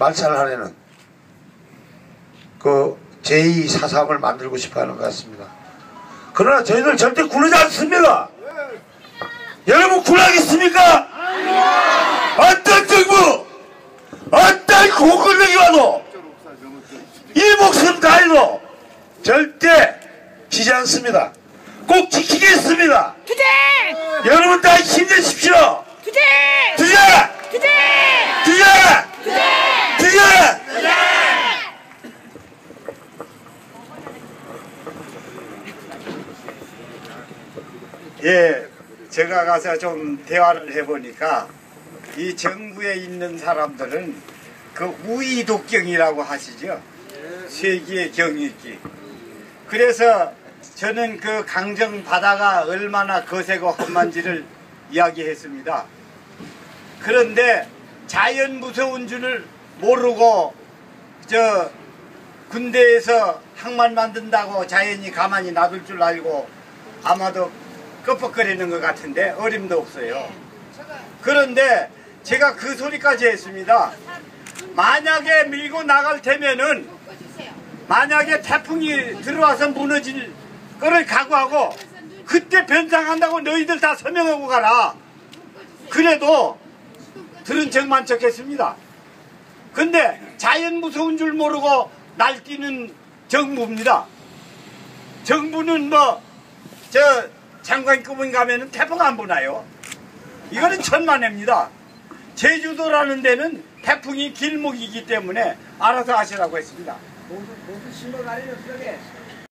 말살 하려는 그 제2 사상을 만들고 싶어 하는 것 같습니다. 그러나 저희들 절대 굴하지 않습니다. 여러분 굴하겠습니까? 어떤 정부, 어떤 고권력이 와도 이 목숨 다해도 절대 지지 않습니다. 꼭 지키겠습니다. 예, 제가 가서 좀 대화를 해보니까 이 정부에 있는 사람들은 그 우이독경이라고 하시죠. 세기의 경이기. 그래서 저는 그 강정 바다가 얼마나 거세고 험한지를 이야기했습니다. 그런데 자연 무서운 줄을 모르고 저 군대에서 항만 만든다고 자연이 가만히 놔둘 줄 알고 아마도 끄뻑거리는 것 같은데 어림도 없어요. 그런데 제가 그 소리까지 했습니다. 만약에 밀고 나갈 테면은 만약에 태풍이 들어와서 무너질 거를 각오하고 그때 변상한다고 너희들 다 서명하고 가라. 그래도 들은 척만 척했습니다. 근데 자연 무서운 줄 모르고 날뛰는 정부입니다. 정부는 뭐 저 장관급은 가면은 태풍 안 부나요? 이거는 천만에입니다. 제주도라는 데는 태풍이 길목이기 때문에 알아서 하시라고 했습니다. 모두 모두 신고 가리는 속에